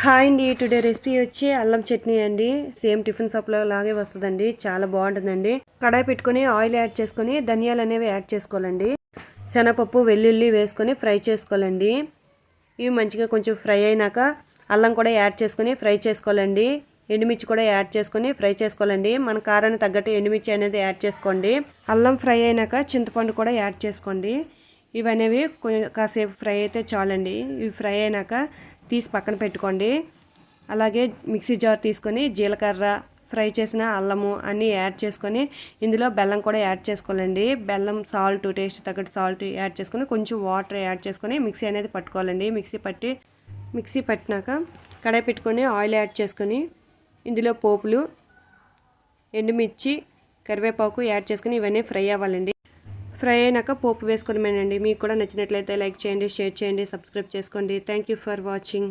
Hi అండి today recipe వచ్చి అల్లం చట్నీ అండి. సేమ్ టిఫిన్ షాప్లో లాగే వస్తుందండి. చాలా బాగుంటుందండి. కడాయి పెట్టుకొని ఆయిల్ యాడ్ చేసుకొని ధనియాలు అనేవి యాడ్ చేసుకోవాలండి. శనగపప్పు వెల్లుల్లి వేసుకొని ఫ్రై చేసుకోవాలండి. ఇవి మంచిగా కొంచెం ఫ్రై అయినాక అల్లం కూడా యాడ్ చేసుకొని ఫ్రై చేసుకోవాలండి. ఎండుమిర్చి కూడా యాడ్ చేసుకొని ఫ్రై చేసుకోవాలండి. మన కారానికి తగ్గట్టు ఎండుమిర్చి అనేది యాడ్ చేసుకోండి. అల్లం ఫ్రై అయినాక చింతపండు కూడా యాడ్ చేసుకోండి. ఇవి అనేవి కాసేపు ఫ్రై అయితే చాలండి. ఇవి ఫ్రై అయినాక తీసి పక్కన పెట్టుకోండి. అలాగే మిక్సీ జార్ తీసుకొని జీలకర్ర ఫ్రై చేసిన అల్లము అన్నీ యాడ్ చేసుకొని ఇందులో బెల్లం కూడా యాడ్ చేసుకోవాలండి. బెల్లం సాల్ట్ టేస్ట్ తగ్గట్టు సాల్ట్ యాడ్ చేసుకొని కొంచెం వాటర్ యాడ్ చేసుకొని మిక్సీ అనేది పట్టుకోవాలండి. మిక్సీ పట్టి మిక్సీ పట్టినాక కడాయి పెట్టుకొని ఆయిల్ యాడ్ చేసుకొని ఇందులో పోపులు ఎండుమిర్చి కరివేపాకు యాడ్ చేసుకొని ఇవన్నీ ఫ్రై అవ్వాలండి. ఫ్రై అయినాక పోపు వేసుకొని మేనండి మీకు కూడా నచ్చినట్లయితే లైక్ చేయండి షేర్ చేయండి సబ్స్క్రైబ్ చేసుకోండి. Thank you for watching